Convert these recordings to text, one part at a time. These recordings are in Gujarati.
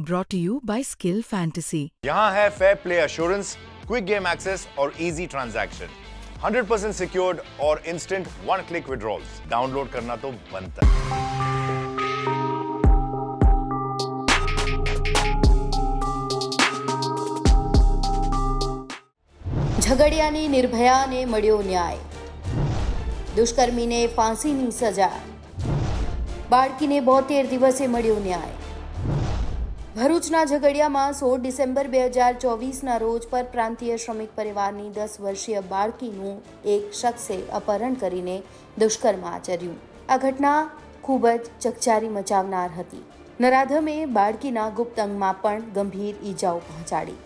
brought to you by Skill Fantasy. यहाँ है fair play assurance quick game access और इजी ट्रांजैक्शन 100% सिक्योर्ड और instant one click withdrawals download करना तो बनता है ઝઘડિયાની નિર્ભયાને મળ્યો ન્યાય દુષ્કર્મીને ફાંસીની સજા બાળકીને બોતેર દિવસે મળ્યો ન્યાય ભરૂચના ઝઘડિયામાં સોળ ડિસેમ્બર બે હજાર ચોવીસના રોજ પર પ્રાંતીય શ્રમિક પરિવારની દસ વર્ષીય બાળકીનું એક શખ્સે અપહરણ કરીને દુષ્કર્મ આચર્યું. આ ઘટના ખૂબ જ ચકચારી મચાવનાર હતી. નરાધમે બાળકીના ગુપ્ત અંગમાં પણ ગંભીર ઈજાઓ પહોંચાડી.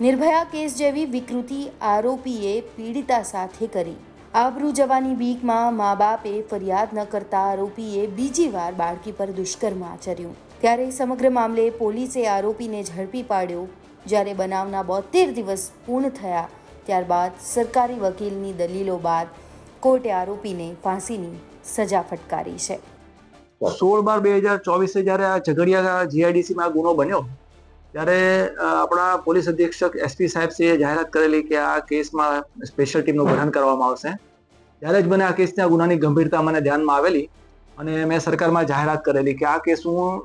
નિર્ભયા કેસ જેવી વિકૃતિ આરોપીએ પીડિતા સાથે કરી. આબરૂ જવાની બીકમાં મા બાપે ફરિયાદ ન કરતા આરોપીએ બીજી વાર બાળકી પર દુષ્કર્મ આચર્યું. ત્યારે સમગ્ર મામલે પોલીસે આરોપીને ઝડપી પાડ્યો. જ્યારે બનાવના બોતેર દિવસ પૂર્ણ થયા, ત્યારબાદ સરકારી વકીલની દલીલો બાદ કોર્ટે આરોપીને ફાંસીની સજા ફટકારી છે. સોળ બાર બે હજાર ચોવીસે જ્યારે આ ઝઘડિયા જીઆઈડીસીમાં ગુનો બન્યો, ત્યારે આપણા પોલીસ અધિક્ષક એસપી સાહેબશ્રીએ જાહેરાત કરેલી કે આ કેસમાં સ્પેશિયલ ટીમનું ગઠન કરવામાં આવશે. ત્યારે જ મને આ કેસના ગુનાની ગંભીરતા મને ધ્યાનમાં આવેલી. અને મેં સરકારમાં જાહેરાત કરેલી કે આ કેસ હું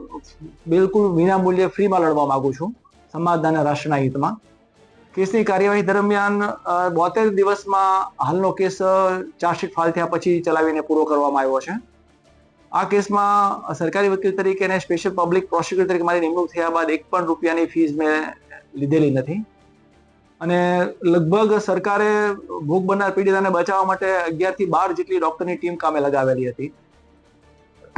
બિલકુલ વિના મૂલ્યે ફ્રીમાં લડવા માંગુ છું સમાજના રાષ્ટ્રના હિતમાં. કેસની કાર્યવાહી દરમિયાન બોતેર દિવસમાં હાલનો કેસ ચાર્જશીટ ફાઇલ થયા પછી ચલાવીને પૂરો કરવામાં આવ્યો છે. આ કેસમાં સરકારી વકીલ તરીકે અને સ્પેશિયલ પબ્લિક પ્રોસિક્યુટર તરીકે મારી નિમણૂક થયા બાદ એક પણ રૂપિયાની ફીસ મેં લીધેલી નથી. અને લગભગ સરકારે ભોગ બનનાર પીડિતાને બચાવવા માટે અગિયારથી બાર જેટલી ડોક્ટરની ટીમ કામે લગાવેલી હતી.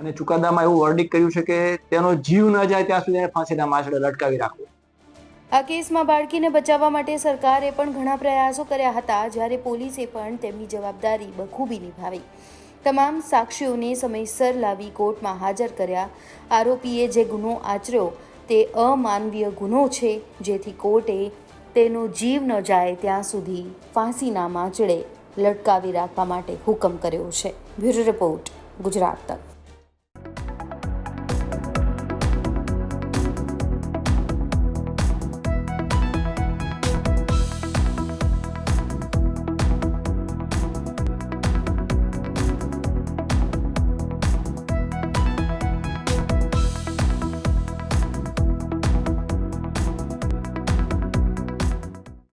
અને ચુકાદામાં એવું વર્ડિક કર્યું છે કે તેનો જીવ ન જાય ત્યાં સુધી ફાંસીના માછડે લટકાવી રાખવું. આ કેસમાં બાળકીને બચાવવા માટે સરકારે પણ ઘણા પ્રયાસો કર્યા હતા, જ્યારે પોલીસે પણ તેમની જવાબદારી બખૂબી નિભાવી. તમામ સાક્ષીઓને સમયસર લાવી કોર્ટમાં હાજર કર્યા. આરોપીએ જે ગુનો આચર્યો, તે અમાનવીય ગુનો છે, જેથી કોર્ટે તેનો જીવ ન જાય ત્યાં સુધી ફાંસીના માંચડે લટકાવી રાખવા માટે હુકમ કર્યો છે. બ્યુરો રિપોર્ટ, ગુજરાત તક.